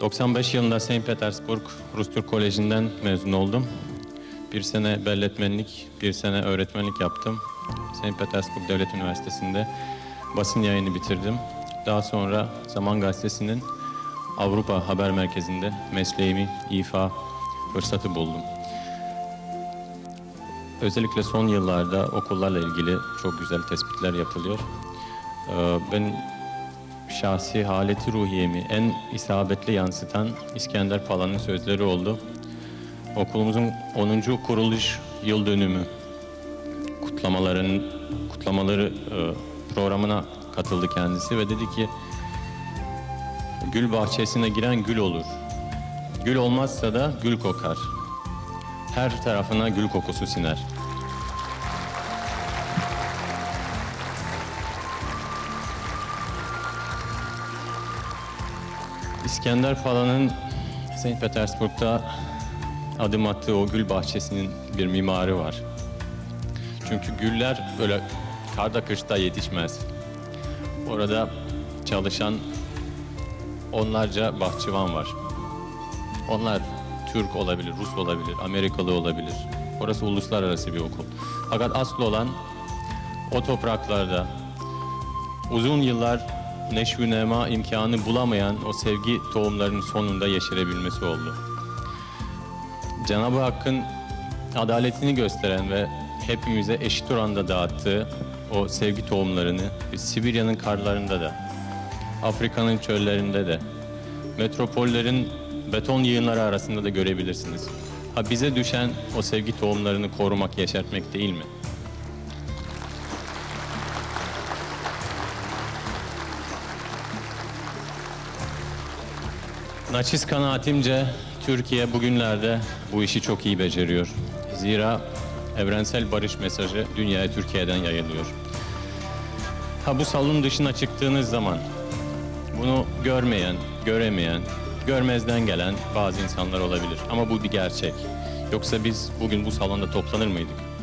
95 yılında St. Petersburg Rus Türk Koleji'nden mezun oldum. Bir sene belletmenlik, bir sene öğretmenlik yaptım. St. Petersburg Devlet Üniversitesi'nde basın yayını bitirdim. Daha sonra Zaman Gazetesi'nin Avrupa Haber Merkezi'nde mesleğimi ifa fırsatı buldum. Özellikle son yıllarda okullarla ilgili çok güzel tespitler yapılıyor. Ee, Ben şahsi haleti ruhiyemi en isabetli yansıtan İskender Pala'nın sözleri oldu. Okulumuzun 10. kuruluş yıl dönümü kutlamaların kutlamaları e, programına katıldı kendisi ve dedi ki gül bahçesine giren gül olur. Gül olmazsa da gül kokar. Her tarafına gül kokusu siner. İskender Pala'nın St. Petersburg'da adım attığı o gül bahçesinin bir mimarı var. Çünkü güller böyle karda kışta yetişmez. Orada çalışan onlarca bahçıvan var. Onlar Türk olabilir, Rus olabilir, Amerikalı olabilir. Orası uluslararası bir okul. Fakat asıl olan o topraklarda uzun yıllar neşvü nema imkanı bulamayan o sevgi tohumlarının sonunda yeşerebilmesi oldu. Cenab-ı Hakk'ın adaletini gösteren ve hepimize eşit oranda dağıttığı o sevgi tohumlarını Sibirya'nın karlarında da, Afrika'nın çöllerinde de, metropollerin beton yığınları arasında da görebilirsiniz. Ha bize düşen o sevgi tohumlarını korumak, yeşertmek değil mi? Naçiz kanaatimce Türkiye bugünlerde bu işi çok iyi beceriyor. Zira evrensel barış mesajı dünyaya Türkiye'den yayılıyor. Ha bu salonun dışına çıktığınız zaman bunu görmeyen, göremeyen, görmezden gelen bazı insanlar olabilir. Ama bu bir gerçek. Yoksa biz bugün bu salonda toplanır mıydık?